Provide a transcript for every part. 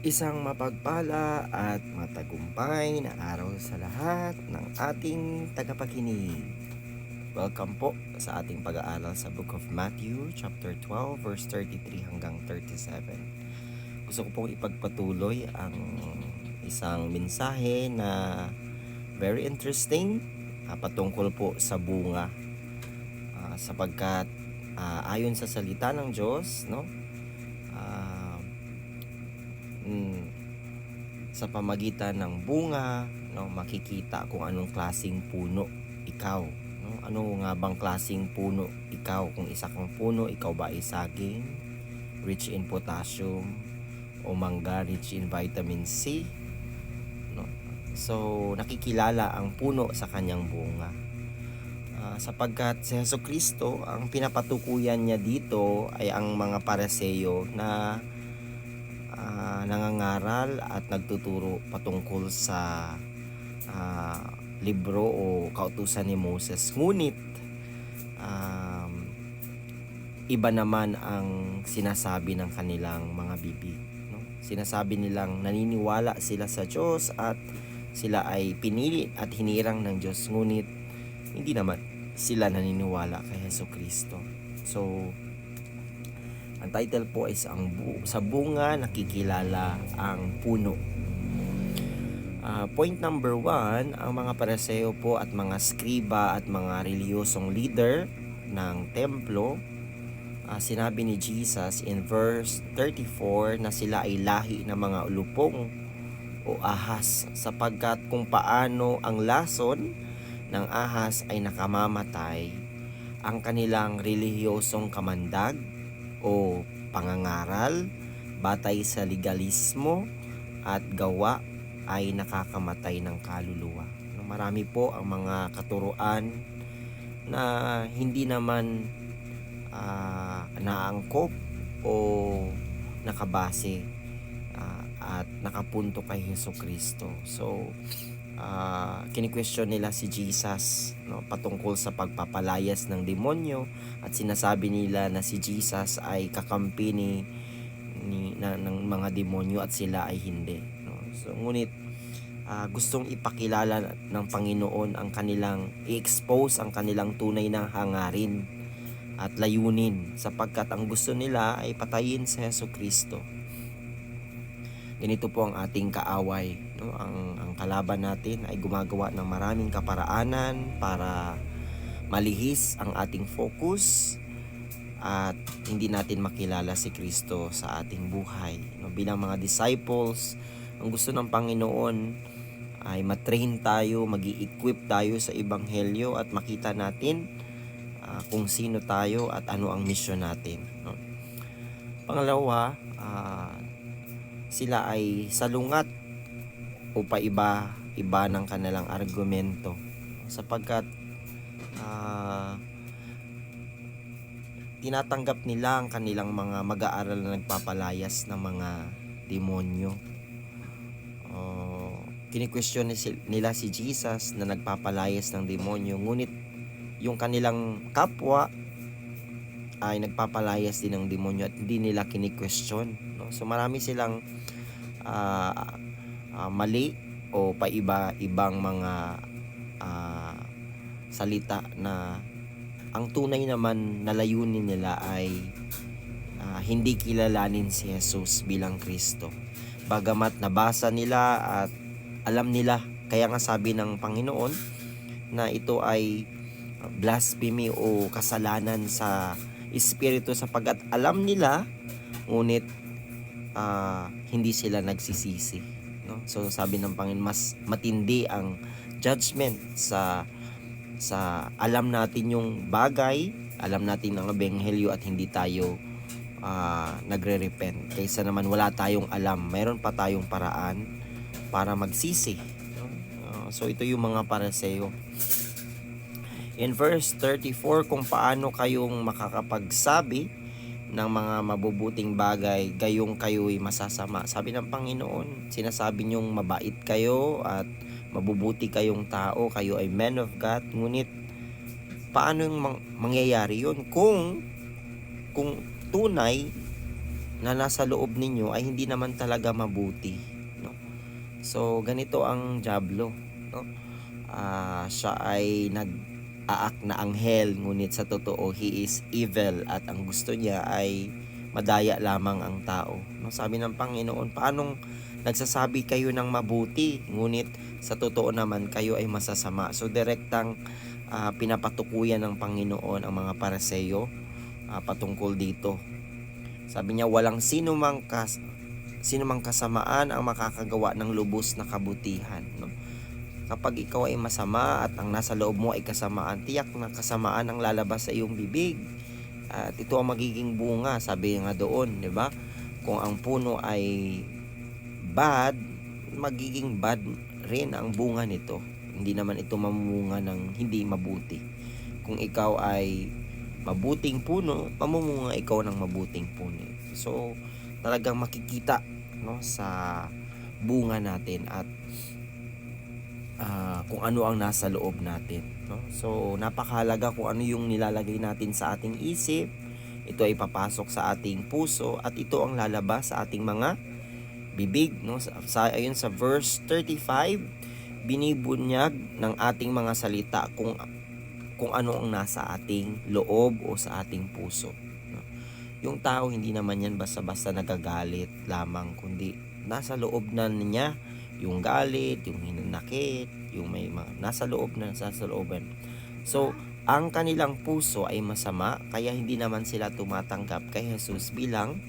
Isang mapagpala at matagumpay na araw sa lahat ng ating tagapakinig. Welcome po sa ating pag-aaral sa Book of Matthew, chapter 12, verse 33 hanggang 37. Gusto ko pong ipagpatuloy ang isang mensahe na very interesting ah, patungkol po sa bunga. Ah, sapagkat ah, ayon sa salita ng Diyos, no? Mm, sa pamagitan ng bunga, no, makikita kung anong klasing puno ikaw. No? Ano nga bang klasing puno ikaw? Kung isa kang puno, ikaw ba ay saging, rich in potassium, o mangga, rich in vitamin C? No? So, nakikilala ang puno sa kanyang bunga. Ah, sapagkat si Heso Kristo, ang pinapatukuyan niya dito ay ang mga paraseyo na nangangaral at nagtuturo patungkol sa ah, libro o kautusan ni Moses. Ngunit, um, iba naman ang sinasabi ng kanilang mga bibig. No? Sinasabi nilang naniniwala sila sa Diyos at sila ay pinili at hinirang ng Diyos. Ngunit, hindi naman sila naniniwala kay Heso Kristo. So, ang title po is ang bu- sa bunga nakikilala ang puno. Ah, point number one, ang mga pareseo po at mga skriba at mga reliyosong leader ng templo, ah, sinabi ni Jesus in verse 34 na sila ay lahi ng mga ulupong o ahas sapagkat kung paano ang lason ng ahas ay nakamamatay, ang kanilang relihiyosong kamandag o pangangaral batay sa legalismo at gawa ay nakakamatay ng kaluluwa. No, Marami po ang mga katuruan na hindi naman ah, naangkop o nakabase at nakapunto kay Heso Kristo. So, ah kini-question nila si Jesus no, patungkol sa pagpapalayas ng demonyo at sinasabi nila na si Jesus ay kakampi ni, ni na, ng mga demonyo at sila ay hindi no. So ngunit ah, gustong ipakilala ng Panginoon ang kanilang i-expose ang kanilang tunay na hangarin at layunin sapagkat ang gusto nila ay patayin si Heso Kristo. Ganito po ang ating kaaway. No? Ang, ang kalaban natin ay gumagawa ng maraming kaparaanan para malihis ang ating focus at hindi natin makilala si Kristo sa ating buhay. No? Bilang mga disciples, ang gusto ng Panginoon ay matrain tayo, mag equip tayo sa Ebanghelyo at makita natin ah, kung sino tayo at ano ang mission natin. No? Pangalawa, ah, sila ay salungat o paiba iba ng kanilang argumento sapagkat ah, tinatanggap nila ang kanilang mga mag-aaral na nagpapalayas ng mga demonyo. Oh, kini-question nila si Jesus na nagpapalayas ng demonyo ngunit yung kanilang kapwa ay nagpapalayas din ng demonyo at hindi nila kini-question no? so marami silang ah, ah, mali o paiba-ibang mga ah, salita na ang tunay naman na layunin nila ay ah, hindi kilalanin si Jesus bilang Kristo. Bagamat nabasa nila at alam nila, kaya nga sabi ng Panginoon na ito ay blasphemy o kasalanan sa Espiritu sapagkat alam nila, ngunit ah, hindi sila nagsisisi. No? So sabi ng Panginoon, mas matindi ang judgment sa sa alam natin yung bagay, alam natin ang ebenghelyo at hindi tayo ah, nagre-repent. Kaysa naman wala tayong alam, mayroon pa tayong paraan para magsisi. Ah, so ito yung mga paraseyo. In verse 34, kung paano kayong makakapagsabi ng mga mabubuting bagay, gayong kayo'y masasama. Sabi ng Panginoon, sinasabi niyong mabait kayo at mabubuti kayong tao, kayo ay men of God, ngunit paano yung mang- mangyayari yun kung kung tunay na nasa loob ninyo ay hindi naman talaga mabuti, no? So ganito ang Diablo, no? Ah, siya ay nag aak na anghel ngunit sa totoo he is evil at ang gusto niya ay madaya lamang ang tao. No, sabi ng Panginoon, paanong nagsasabi kayo ng mabuti ngunit sa totoo naman kayo ay masasama. So direktang ah, pinapatukuyan ng Panginoon ang mga paraseyo ah, patungkol dito. Sabi niya walang sino mang kas sino mang kasamaan ang makakagawa ng lubos na kabutihan? Kapag ikaw ay masama at ang nasa loob mo ay kasamaan, tiyak na kasamaan ang lalabas sa iyong bibig. At ito ang magiging bunga, sabi nga doon, di ba? Kung ang puno ay bad, magiging bad rin ang bunga nito. Hindi naman ito mamumunga ng hindi mabuti. Kung ikaw ay mabuting puno, mamumunga ikaw ng mabuting puno. So, talagang makikita no sa bunga natin at ah, kung ano ang nasa loob natin. No? So, napakahalaga kung ano yung nilalagay natin sa ating isip. Ito ay papasok sa ating puso at ito ang lalabas sa ating mga bibig. No? Sa, sa, ayun sa verse 35, binibunyag ng ating mga salita kung kung ano ang nasa ating loob o sa ating puso. No? Yung tao hindi naman yan basta-basta nagagalit lamang kundi nasa loob na niya yung galit, yung hinanakit, yung may mga nasa loob na nasa looban. So, ang kanilang puso ay masama kaya hindi naman sila tumatanggap kay Jesus bilang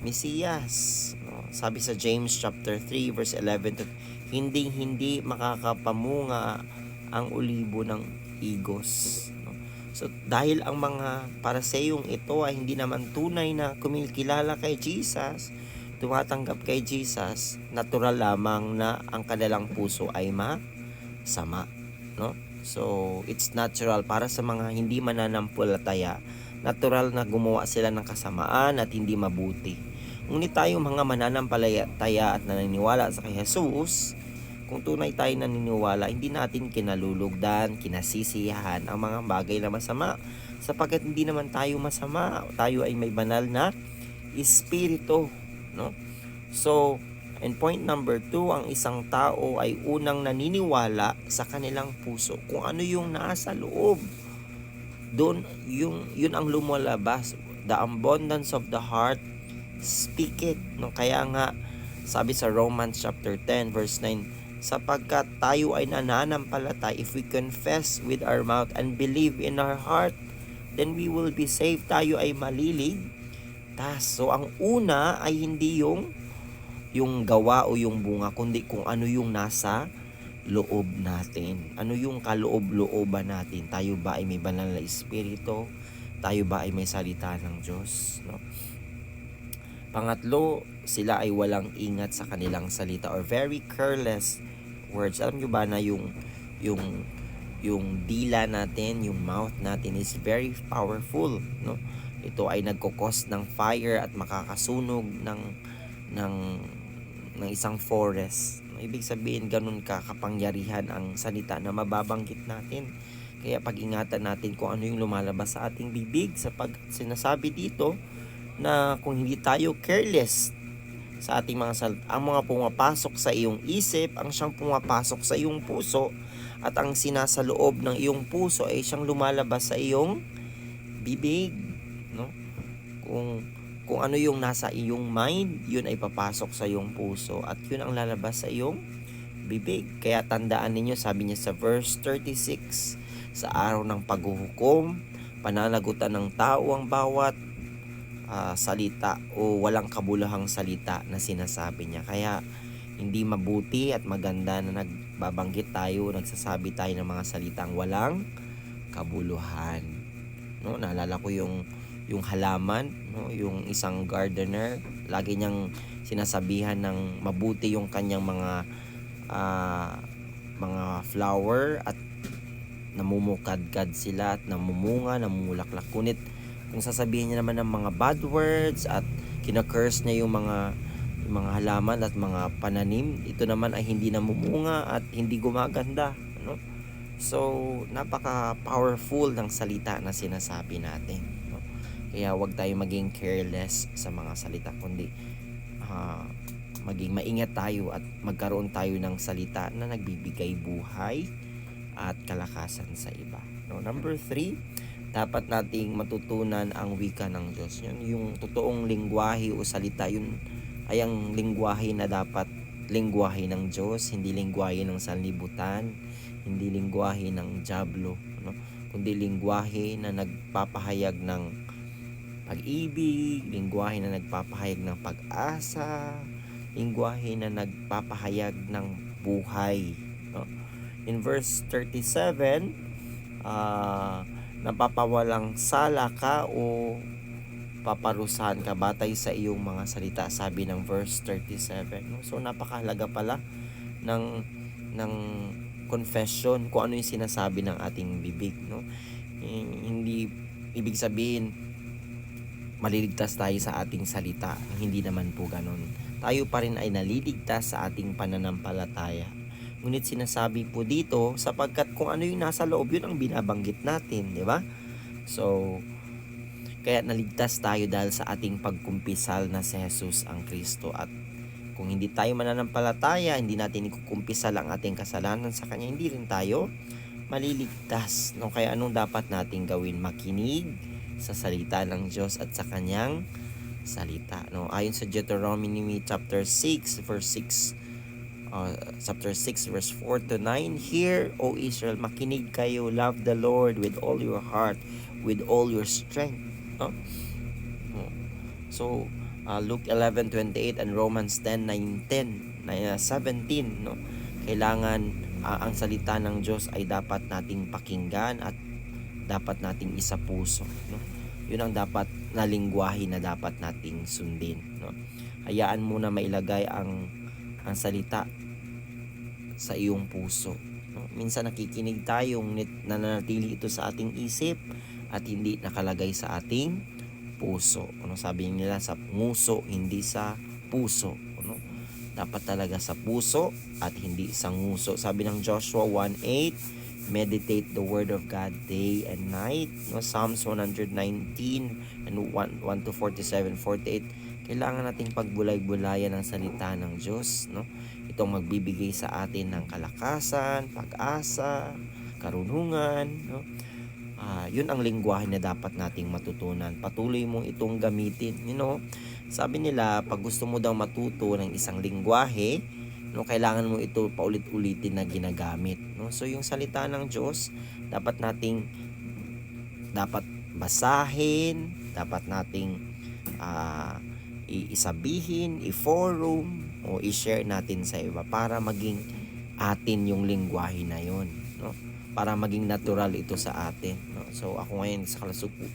Mesiyas. No? Sabi sa James chapter 3 verse 11 to hindi hindi makakapamunga ang ulibo ng igos. No? So dahil ang mga paraseyong ito ay hindi naman tunay na kumikilala kay Jesus, tumatanggap kay Jesus, natural lamang na ang kanilang puso ay masama, no? So, it's natural para sa mga hindi mananampalataya, natural na gumawa sila ng kasamaan at hindi mabuti. Ngunit tayong mga mananampalataya at naniniwala sa kay Jesus, kung tunay tayo naniniwala, hindi natin kinalulugdan, kinasisiyahan ang mga bagay na masama. Sapagkat hindi naman tayo masama, tayo ay may banal na espiritu, no? So, and point number two, ang isang tao ay unang naniniwala sa kanilang puso kung ano yung nasa loob. Doon, yung, yun ang lumalabas. The abundance of the heart, speak it. No? Kaya nga, sabi sa Romans chapter 10 verse 9, sapagkat tayo ay nananampalatay if we confess with our mouth and believe in our heart, then we will be saved. Tayo ay malilig. Tas, so ang una ay hindi yung yung gawa o yung bunga, kundi kung ano yung nasa loob natin. Ano yung kaloob-looban natin? Tayo ba ay may banal na espiritu? Tayo ba ay may salita ng Diyos? No? Pangatlo, sila ay walang ingat sa kanilang salita or very careless words. Alam nyo ba na yung yung yung dila natin, yung mouth natin is very powerful, no? Ito ay nagkokos ng fire at makakasunog ng ng ng isang forest. Ibig sabihin ganun ka kapangyarihan ang salita na mababanggit natin. Kaya pag-ingatan natin kung ano yung lumalabas sa ating bibig sa pag sinasabi dito na kung hindi tayo careless sa ating mga salita, ang mga pumapasok sa iyong isip, ang siyang pumapasok sa iyong puso at ang sinasaloob ng iyong puso ay siyang lumalabas sa iyong bibig, no? Kung kung ano yung nasa iyong mind, yun ay papasok sa iyong puso at yun ang lalabas sa iyong bibig. Kaya tandaan ninyo, sabi niya sa verse 36, sa araw ng paghuhukom, pananagutan ng tao ang bawat ah, salita o walang kabulahang salita na sinasabi niya. Kaya hindi mabuti at maganda na nagbabanggit tayo, nagsasabi tayo ng mga salitang walang kabuluhan. No, naalala ko yung yung halaman, no, yung isang gardener, lagi niyang sinasabihan ng mabuti yung kanyang mga ah, mga flower at namumukadkad sila at namumunga, namumulaklak. Kunit kung sasabihin niya naman ng mga bad words at kina-curse niya yung mga yung mga halaman at mga pananim, ito naman ay hindi namumunga at hindi gumaganda, no? So, napaka-powerful ng salita na sinasabi natin? Kaya huwag tayo maging careless sa mga salita kundi ah, maging maingat tayo at magkaroon tayo ng salita na nagbibigay buhay at kalakasan sa iba. No, number three, dapat nating matutunan ang wika ng Diyos. Yun, yung totoong lingwahe o salita, yun ay ang lingwahe na dapat lingwahe ng Diyos, hindi lingwahe ng sanlibutan, hindi lingwahe ng Diablo, no? kundi lingwahe na nagpapahayag ng pag-ibig, lingwahe na nagpapahayag ng pag-asa, lingwahe na nagpapahayag ng buhay. In verse 37, ah napapawalang sala ka o paparusahan ka batay sa iyong mga salita sabi ng verse 37 no? so napakahalaga pala ng ng confession kung ano yung sinasabi ng ating bibig no hindi ibig sabihin maliligtas tayo sa ating salita hindi naman po ganon tayo pa rin ay naliligtas sa ating pananampalataya ngunit sinasabi po dito sapagkat kung ano yung nasa loob yun ang binabanggit natin di ba so kaya naligtas tayo dahil sa ating pagkumpisal na si Jesus ang Kristo at kung hindi tayo mananampalataya, hindi natin ikukumpisal ang ating kasalanan sa Kanya, hindi rin tayo maliligtas. No? Kaya anong dapat nating gawin? Makinig sa salita ng Diyos at sa Kanyang salita. No? Ayon sa Deuteronomy chapter 6 verse 6 uh, chapter 6 verse 4 to 9 Hear, O Israel, makinig kayo, love the Lord with all your heart, with all your strength. No? So, uh, Luke 11:28 and Romans 10:9 10 17 no kailangan uh, ang salita ng Diyos ay dapat nating pakinggan at dapat nating isa puso no yun ang dapat na lingwahe na dapat nating sundin no hayaan mo na mailagay ang ang salita sa iyong puso no? minsan nakikinig tayo ngunit nananatili ito sa ating isip at hindi nakalagay sa ating puso. Ano sabi nila sa nguso, hindi sa puso. Ano? Dapat talaga sa puso at hindi sa nguso. Sabi ng Joshua 1:8, meditate the word of God day and night. No, Psalms 119 and 1, 1 to 47, 48. Kailangan nating pagbulay-bulayan ang salita ng Diyos, no? Itong magbibigay sa atin ng kalakasan, pag-asa, karunungan, no? Ah, yun ang lingwahe na dapat nating matutunan. Patuloy mong itong gamitin. You know, sabi nila, pag gusto mo daw matuto ng isang lingwahe, no, kailangan mo ito paulit-ulitin na ginagamit. No? So, yung salita ng Diyos, dapat nating dapat basahin, dapat nating ah, iisabihin, i-forum, o i-share natin sa iba para maging atin yung lingwahe na yon no? para maging natural ito sa atin. No? So ako ngayon sa Kalasuku,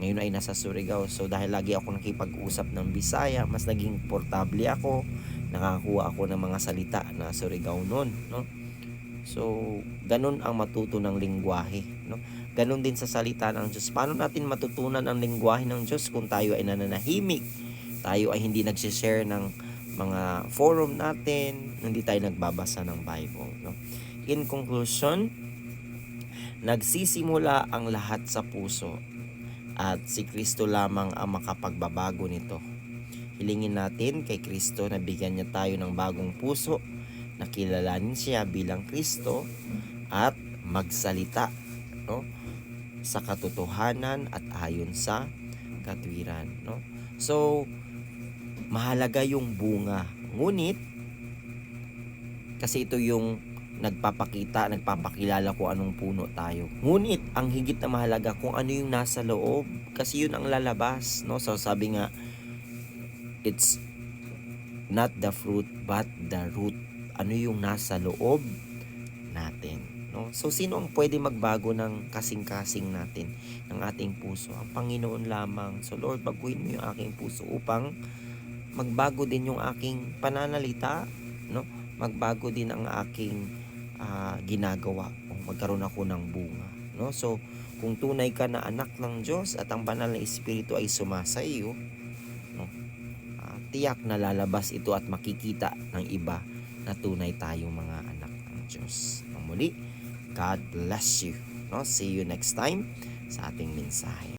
ngayon ay nasa Surigao. So dahil lagi ako nakipag-usap ng Bisaya, mas naging portable ako. Nakakuha ako ng mga salita na Surigao noon. No? So, ganun ang matuto ng lingwahe. No? Ganun din sa salita ng Diyos. Paano natin matutunan ang lingwahe ng Diyos kung tayo ay nananahimik? Tayo ay hindi nagsishare ng mga forum natin, hindi tayo nagbabasa ng Bible. No? In conclusion, Nagsisimula ang lahat sa puso at si Kristo lamang ang makapagbabago nito. Hilingin natin kay Kristo na bigyan niya tayo ng bagong puso, na kilalanin siya bilang Kristo at magsalita no? sa katotohanan at ayon sa katwiran. No? So, mahalaga yung bunga. Ngunit, kasi ito yung nagpapakita, nagpapakilala kung anong puno tayo. Ngunit, ang higit na mahalaga kung ano yung nasa loob. Kasi yun ang lalabas. No? So, sabi nga, it's not the fruit, but the root. Ano yung nasa loob natin. No? So, sino ang pwede magbago ng kasing-kasing natin, ng ating puso? Ang Panginoon lamang. So, Lord, baguhin mo yung aking puso upang magbago din yung aking pananalita, no? Magbago din ang aking uh, ginagawa o magkaroon ako ng bunga. No? So, kung tunay ka na anak ng Diyos at ang banal na Espiritu ay sumasa iyo, tiyak na lalabas ito at makikita ng iba na tunay tayong mga anak ng Diyos. Muli, God bless you. No? See you next time sa ating mensahe.